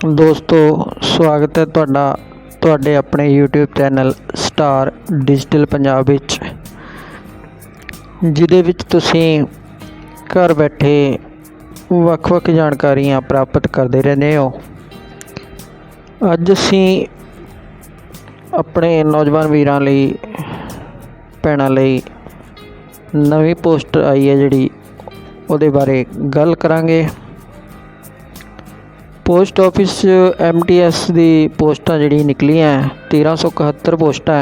ਦੋਸਤੋ, ਸਵਾਗਤ ਹੈ ਤੁਹਾਡਾ, ਤੁਹਾਡੇ ਆਪਣੇ YouTube channel star digital Punjab ਵਿੱਚ, ਜਿਹਦੇ ਵਿੱਚ ਤੁਸੀਂ ਘਰ ਬੈਠੇ ਵੱਖ-ਵੱਖ ਜਾਣਕਾਰੀਆਂ ਪ੍ਰਾਪਤ ਕਰਦੇ ਰਹਿੰਦੇ ਹੋ। ਅੱਜ ਅਸੀਂ ਆਪਣੇ ਨੌਜਵਾਨ ਵੀਰਾਂ ਲਈ, ਭੈਣਾਂ ਲਈ ਨਵੀਂ ਪੋਸਟ ਆਈ ਹੈ ਜਿਹੜੀ ਉਹਦੇ ਬਾਰੇ ਗੱਲ ਕਰਾਂਗੇ। ਪੋਸਟ ਆਫਿਸ ਐਮਟੀਐਸ ਦੀ ਪੋਸਟਾਂ ਜਿਹੜੀ ਨਿਕਲੀਆਂ 1371 ਪੋਸਟਾਂ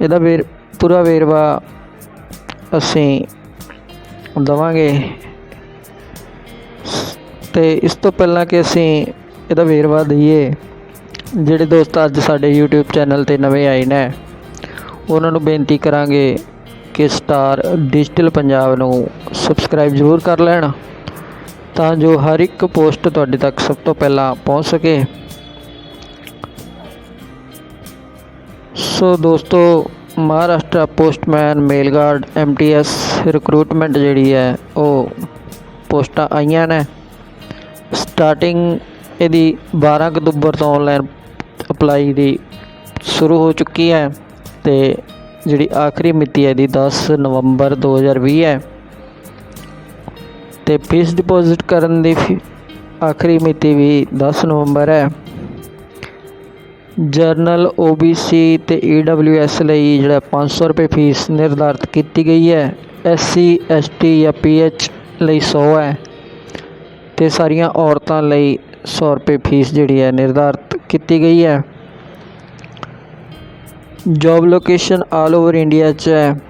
ਇਹਦਾ ਵੇਰ, ਪੂਰਾ ਵੇਰਵਾ ਅਸੀਂ ਦਵਾਂਗੇ। ਤੇ ਇਸ ਤੋਂ ਪਹਿਲਾਂ ਕਿ ਅਸੀਂ ਇਹਦਾ ਵੇਰਵਾ ਦਈਏ, ਜਿਹੜੇ ਦੋਸਤ ਅੱਜ ਸਾਡੇ YouTube ਚੈਨਲ ਤੇ ਨਵੇਂ ਆਏ ਨੇ, ਉਹਨਾਂ ਨੂੰ ਬੇਨਤੀ ਕਰਾਂਗੇ ਕਿ ਸਟਾਰ ਡਿਜੀਟਲ ਪੰਜਾਬ ਨੂੰ ਸਬਸਕ੍ਰਾਈਬ ਜ਼ਰੂਰ ਕਰ ਲੈਣ। ਤਾਂ ਜੋ ਹਰ ਇੱਕ ਪੋਸਟ ਤੁਹਾਡੇ ਤੱਕ ਸਭ ਤੋਂ ਪਹਿਲਾਂ ਪਹੁੰਚ ਸਕੇ। ਸੋ ਦੋਸਤੋ, Maharashtra postman mail guard MTS recruitment ਜਿਹੜੀ ਹੈ, ਉਹ ਪੋਸਟਾਂ ਆਈਆਂ ਨੇ। ਸਟਾਰਟਿੰਗ ਇਹਦੀ 12 ਅਕਤੂਬਰ ਤੋਂ ਆਨਲਾਈਨ ਅਪਲਾਈ ਦੀ ਸ਼ੁਰੂ ਹੋ ਚੁੱਕੀ ਹੈ ਤੇ ਜਿਹੜੀ ਆਖਰੀ ਮਿਤੀ ਹੈ ਇਹਦੀ 10 ਨਵੰਬਰ 2020 ਹੈ। ਤੇ ਫੀਸ ਡਿਪੋਜ਼ਿਟ ਕਰਨ ਦੀ ਫੀ- ਆਖਰੀ ਮਿਤੀ ਵੀ 10 ਨਵੰਬਰ ਹੈ। ਜਰਨਲ OBC ਤੇ EWS ਲਈ ਜਿਹੜਾ 500 ਰੁਪਏ ਫੀਸ ਨਿਰਧਾਰਤ ਕੀਤੀ ਗਈ ਹੈ। SC ST ਜਾਂ PH ਲਈ 100 ਹੈ। ਤੇ ਸਾਰੀਆਂ ਔਰਤਾਂ ਲਈ 100 ਰੁਪਏ ਫੀਸ ਜਿਹੜੀ ਹੈ ਨਿਰਧਾਰਤ ਕੀਤੀ ਗਈ ਹੈ। Job location all over India 'ਚ ਹੈ।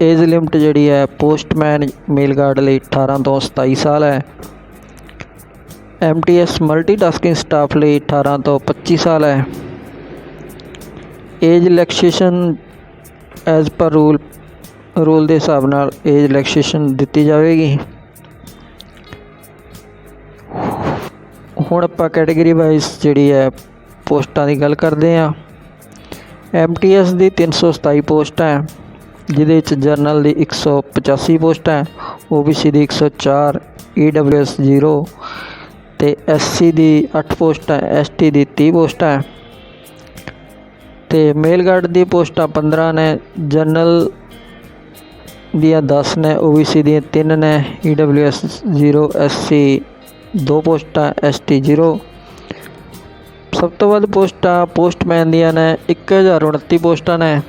ਏਜ ਲਿਮਟ ਜਿਹੜੀ ਹੈ, ਪੋਸਟਮੈਨ ਮੇਲ ਗਾਰਡ ਲਈ 18 ਤੋਂ 27 ਸਾਲ ਹੈ। ਐਮਟੀਐਸ ਮਲਟੀਟਾਸਕਿੰਗ ਸਟਾਫ ਲਈ 18 ਤੋਂ 25 ਸਾਲ ਹੈ। Age relaxation as per rule rule ਦੇ ਹਿਸਾਬ ਨਾਲ ਏਜ ਰਿਲੈਕਸੇਸ਼ਨ ਦਿੱਤੀ ਜਾਵੇਗੀ। ਹੁਣ ਆਪਾਂ ਕੈਟਾਗਰੀ ਵਾਈਜ਼ ਜਿਹੜੀ ਹੈ, ਪੋਸਟਾਂ ਦੀ ਗੱਲ ਕਰਦੇ ਹਾਂ। ਐਮਟੀਐਸ ਦੀ 327 ਪੋਸਟਾਂ ਹੈ। ਜਿਹਦੇ ਵਿੱਚ ਜਰਨਲ ਦੀ 185 ਪੋਸਟਾਂ ਹੈ OBC ਦੀ 104 EWS 0 ਤੇ SC ਦੀ 8 ਪੋਸਟਾਂ ਹੈ ST ਦੀ 30 ਪੋਸਟਾਂ ਹੈ। ਤੇ ਮੇਲ ਗਾਰਡ ਦੀ ਪੋਸਟਾਂ 15 ਨੇ, ਜਰਨਲ ਦੀਆਂ 10 ਨੇ OBC ਦੀਆਂ 3 ਨੇ EWS 0 SC 2 ਪੋਸਟਾਂ ST 0 ਸਭ ਤੋਂ ਵੱਧ ਪੋਸਟਾਂ ਪੋਸਟਮੈਨ ਦੀਆਂ ਨੇ 1029 ਪੋਸਟਾਂ ਨੇ।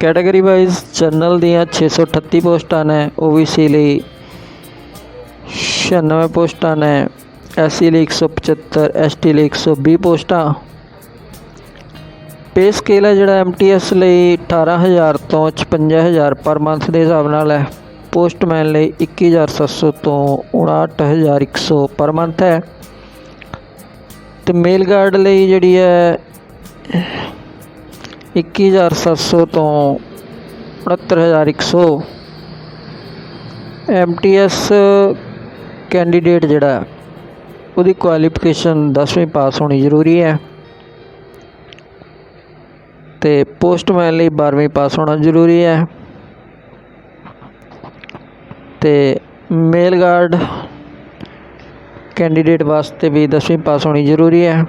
ਕੈਟਾਗਰੀ ਵਾਈਜ਼ ਜਨਰਲ ਦੀਆਂ 638 ਪੋਸਟਾਂ ਨੇ OBC ਲਈ 96 ਪੋਸਟਾਂ ਨੇ SC ਲਈ 175 ST ਲਈ 120 ਪੋਸਟਾਂ। ਪੇ ਸਕੇਲ ਹੈ ਜਿਹੜਾ MTS ਲਈ 18000 ਤੋਂ 56000 ਪਰ ਮੰਥ ਦੇ ਹਿਸਾਬ ਨਾਲ ਹੈ। ਪੋਸਟਮੈਨ ਲਈ 21700 ਤੋਂ 59100 ਪਰ ਮੰਥ ਹੈ। ਤੇ ਮੇਲ ਗਾਰਡ ਲਈ ਜਿਹੜੀ ਹੈ 21700 ਤੋਂ 69100 ਐਮਟੀਐਸ ਕੈਂਡੀਡੇਟ ਜਿਹੜਾ ਉਹਦੀ ਕੁਆਲੀਫਿਕੇਸ਼ਨ 10ਵੀਂ ਪਾਸ ਹੋਣੀ ਜ਼ਰੂਰੀ ਹੈ। ਤੇ ਪੋਸਟਮੈਨ ਲਈ 12ਵੀਂ ਪਾਸ ਹੋਣਾ ਜ਼ਰੂਰੀ ਹੈ। ਤੇ ਮੇਲ ਗਾਰਡ ਕੈਂਡੀਡੇਟ ਵਾਸਤੇ ਵੀ 10ਵੀਂ ਪਾਸ ਹੋਣੀ ਜ਼ਰੂਰੀ ਹੈ।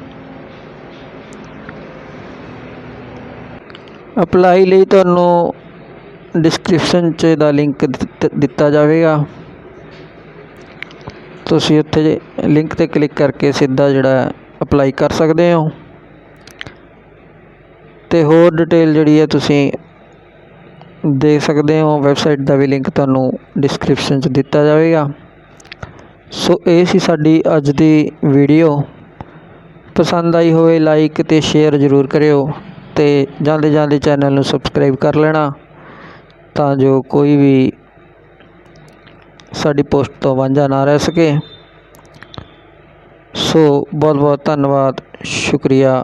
ਅਪਲਾਈ ਲਈ ਤੁਹਾਨੂੰ ਡਿਸਕ੍ਰਿਪਸ਼ਨ 'ਚ ਦਾ ਲਿੰਕ ਦਿੱਤਾ ਜਾਵੇਗਾ। ਤੁਸੀਂ ਉੱਥੇ ਲਿੰਕ ਤੇ ਕਲਿੱਕ ਕਰਕੇ ਸਿੱਧਾ ਜਿਹੜਾ ਅਪਲਾਈ ਕਰ ਸਕਦੇ ਹੋ। ਤੇ ਹੋਰ ਡਿਟੇਲ ਜਿਹੜੀ ਹੈ ਤੁਸੀਂ ਦੇਖ ਸਕਦੇ ਹੋ ਵੈਬਸਾਈਟ ਦਾ ਵੀ ਲਿੰਕ ਤੁਹਾਨੂੰ ਡਿਸਕ੍ਰਿਪਸ਼ਨ 'ਚ ਦਿੱਤਾ ਜਾਵੇਗਾ। ਸੋ ਇਹ ਸੀ ਸਾਡੀ ਅੱਜ ਦੀ ਵੀਡੀਓ ਪਸੰਦ ਆਈ ਹੋਵੇ ਲਾਈਕ ਤੇ ਸ਼ੇਅਰ ਜ਼ਰੂਰ ਕਰਿਓ। ਅਤੇ ਜਾਂਦੇ ਜਾਂਦੇ ਚੈਨਲ ਨੂੰ ਸਬਸਕ੍ਰਾਈਬ ਕਰ ਲੈਣਾ ਤਾਂ ਜੋ ਕੋਈ ਵੀ ਸਾਡੀ ਪੋਸਟ ਤੋਂ ਵਾਂਝਾ ਨਾ ਰਹਿ ਸਕੇ। ਸੋ ਬਹੁਤ ਬਹੁਤ ਧੰਨਵਾਦ। ਸ਼ੁਕਰੀਆ।